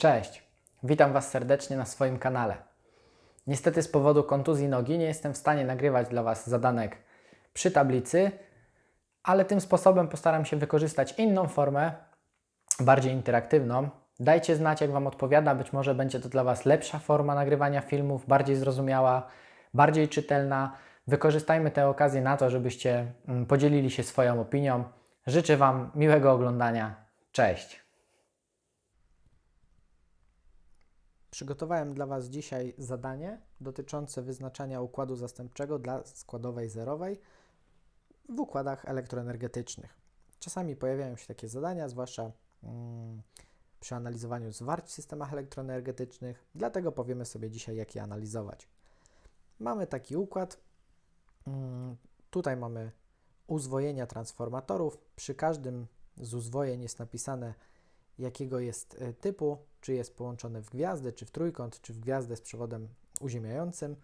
Cześć, witam Was serdecznie na swoim kanale. Niestety z powodu kontuzji nogi nie jestem w stanie nagrywać dla Was zadanek przy tablicy, ale tym sposobem postaram się wykorzystać inną formę, bardziej interaktywną. Dajcie znać, jak Wam odpowiada, być może będzie to dla Was lepsza forma nagrywania filmów, bardziej zrozumiała, bardziej czytelna. Wykorzystajmy tę okazję na to, żebyście mm, podzielili się swoją opinią. Życzę Wam miłego oglądania. Cześć! Przygotowałem dla Was dzisiaj zadanie dotyczące wyznaczania układu zastępczego dla składowej zerowej w układach elektroenergetycznych. Czasami pojawiają się takie zadania, zwłaszcza mm, przy analizowaniu zwarć w systemach elektroenergetycznych, dlatego powiemy sobie dzisiaj, jak je analizować. Mamy taki układ. Mm, tutaj mamy uzwojenia transformatorów. Przy każdym z uzwojeń jest napisane, jakiego jest y, typu, czy jest połączone w gwiazdę, czy w trójkąt, czy w gwiazdę z przewodem uziemiającym.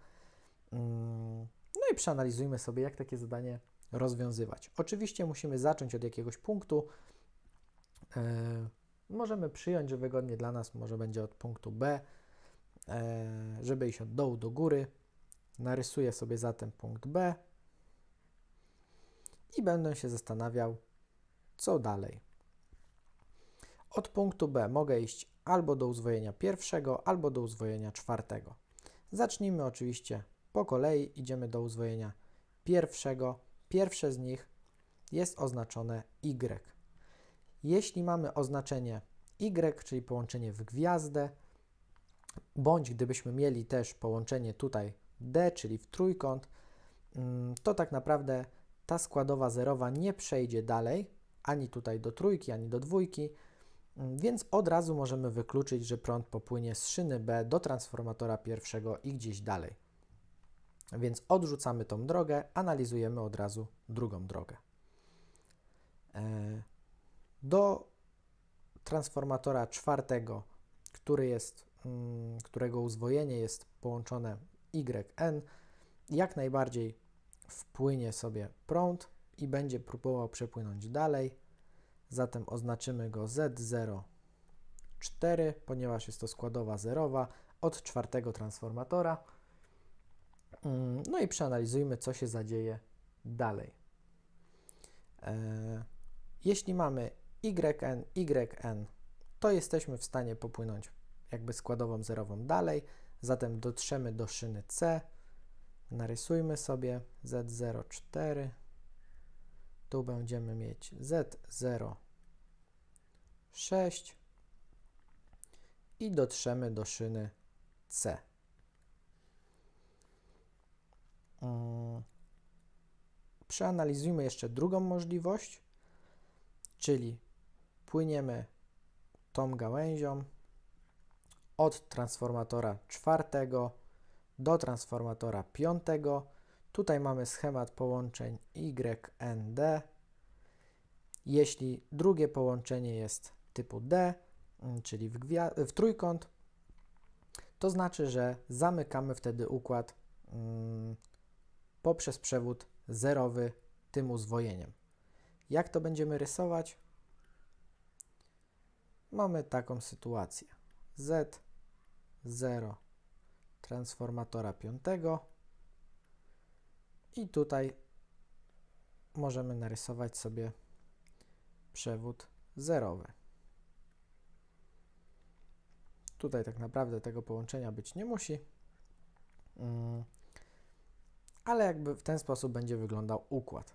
Mm, No i przeanalizujmy sobie, jak takie zadanie rozwiązywać. Oczywiście musimy zacząć od jakiegoś punktu. E, Możemy przyjąć, że wygodnie dla nas może będzie od punktu B, e, żeby iść od dołu do góry. Narysuję sobie zatem punkt B i będę się zastanawiał, co dalej. Od punktu B mogę iść albo do uzwojenia pierwszego, albo do uzwojenia czwartego. Zacznijmy oczywiście po kolei, idziemy do uzwojenia pierwszego. Pierwsze z nich jest oznaczone Y. Jeśli mamy oznaczenie Y, czyli połączenie w gwiazdę, bądź gdybyśmy mieli też połączenie tutaj D, czyli w trójkąt, mm, to tak naprawdę ta składowa zerowa nie przejdzie dalej, ani tutaj do trójki, ani do dwójki, więc od razu możemy wykluczyć, że prąd popłynie z szyny B do transformatora pierwszego i gdzieś dalej. Więc odrzucamy tą drogę, analizujemy od razu drugą drogę. E, Do transformatora czwartego, który jest, mm, którego uzwojenie jest połączone YN, jak najbardziej wpłynie sobie prąd i będzie próbował przepłynąć dalej. Zatem oznaczymy go Z04, ponieważ jest to składowa zerowa od czwartego transformatora. Mm, No i przeanalizujmy, co się zadzieje dalej. E, Jeśli mamy YN, YN, to jesteśmy w stanie popłynąć jakby składową zerową dalej, zatem dotrzemy do szyny C, narysujmy sobie Z04, tu będziemy mieć Z06 i dotrzemy do szyny C. Mm. Przeanalizujmy jeszcze drugą możliwość, czyli płyniemy tą gałęzią od transformatora czwartego do transformatora piątego. Tutaj mamy schemat połączeń YND. Jeśli drugie połączenie jest typu D, mm, czyli w, w trójkąt, to znaczy, że zamykamy wtedy układ mm, poprzez przewód zerowy tym uzwojeniem. Jak to będziemy rysować? Mamy taką sytuację. Z0 transformatora piątego i tutaj możemy narysować sobie przewód zerowy. Tutaj tak naprawdę tego połączenia być nie musi, mm, ale jakby w ten sposób będzie wyglądał układ.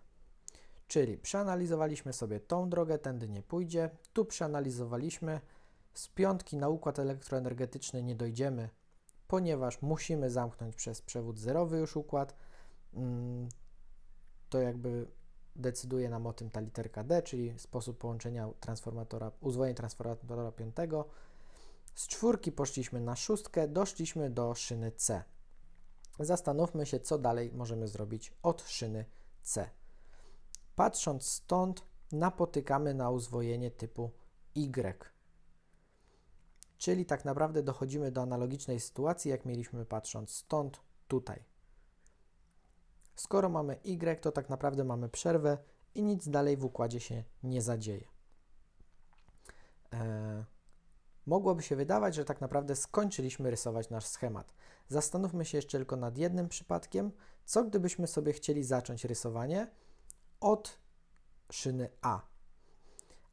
Czyli przeanalizowaliśmy sobie tą drogę, tędy nie pójdzie. Tu przeanalizowaliśmy, z piątki na układ elektroenergetyczny nie dojdziemy, ponieważ musimy zamknąć przez przewód zerowy już układ. Mm, To jakby decyduje nam o tym ta literka D, czyli sposób połączenia transformatora, uzwojeń transformatora piątego. Z czwórki poszliśmy na szóstkę, doszliśmy do szyny C. Zastanówmy się, co dalej możemy zrobić od szyny C. Patrząc stąd, napotykamy na uzwojenie typu Y. Czyli tak naprawdę dochodzimy do analogicznej sytuacji, jak mieliśmy patrząc stąd tutaj. Skoro mamy Y, to tak naprawdę mamy przerwę i nic dalej w układzie się nie zadzieje. E, mogłoby się wydawać, że tak naprawdę skończyliśmy rysować nasz schemat. Zastanówmy się jeszcze tylko nad jednym przypadkiem. Co gdybyśmy sobie chcieli zacząć rysowanie od szyny A?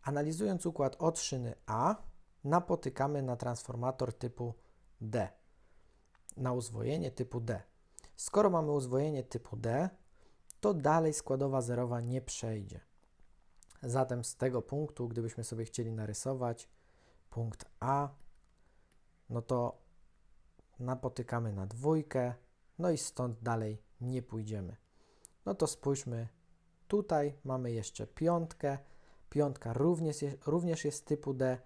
Analizując układ od szyny A, napotykamy na transformator typu D, na uzwojenie typu D. Skoro mamy uzwojenie typu D, to dalej składowa zerowa nie przejdzie. Zatem z tego punktu, gdybyśmy sobie chcieli narysować punkt A, no to napotykamy na dwójkę, no i stąd dalej nie pójdziemy. No to spójrzmy, tutaj mamy jeszcze piątkę, piątka również jest, również jest typu D,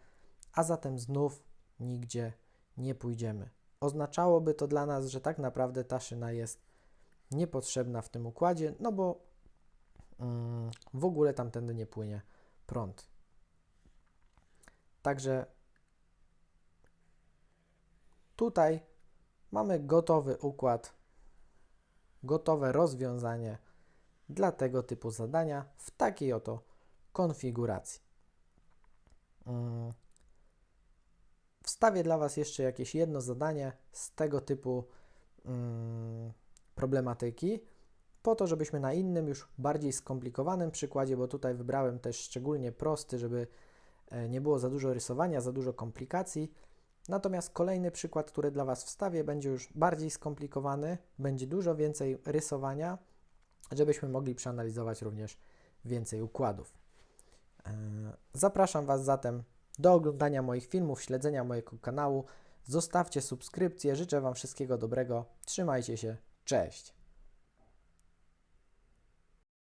a zatem znów nigdzie nie pójdziemy. Oznaczałoby to dla nas, że tak naprawdę ta szyna jest niepotrzebna w tym układzie, no bo mm, w ogóle tamtędy nie płynie prąd. Także tutaj mamy gotowy układ, gotowe rozwiązanie dla tego typu zadania w takiej oto konfiguracji. Mm. Wstawię dla Was jeszcze jakieś jedno zadanie z tego typu mm, problematyki, po to, żebyśmy na innym, już bardziej skomplikowanym przykładzie, bo tutaj wybrałem też szczególnie prosty, żeby e, nie było za dużo rysowania, za dużo komplikacji. Natomiast kolejny przykład, który dla Was wstawię, będzie już bardziej skomplikowany, będzie dużo więcej rysowania, żebyśmy mogli przeanalizować również więcej układów. E, Zapraszam Was zatem do oglądania moich filmów, śledzenia mojego kanału. Zostawcie subskrypcję. Życzę Wam wszystkiego dobrego. Trzymajcie się. Cześć.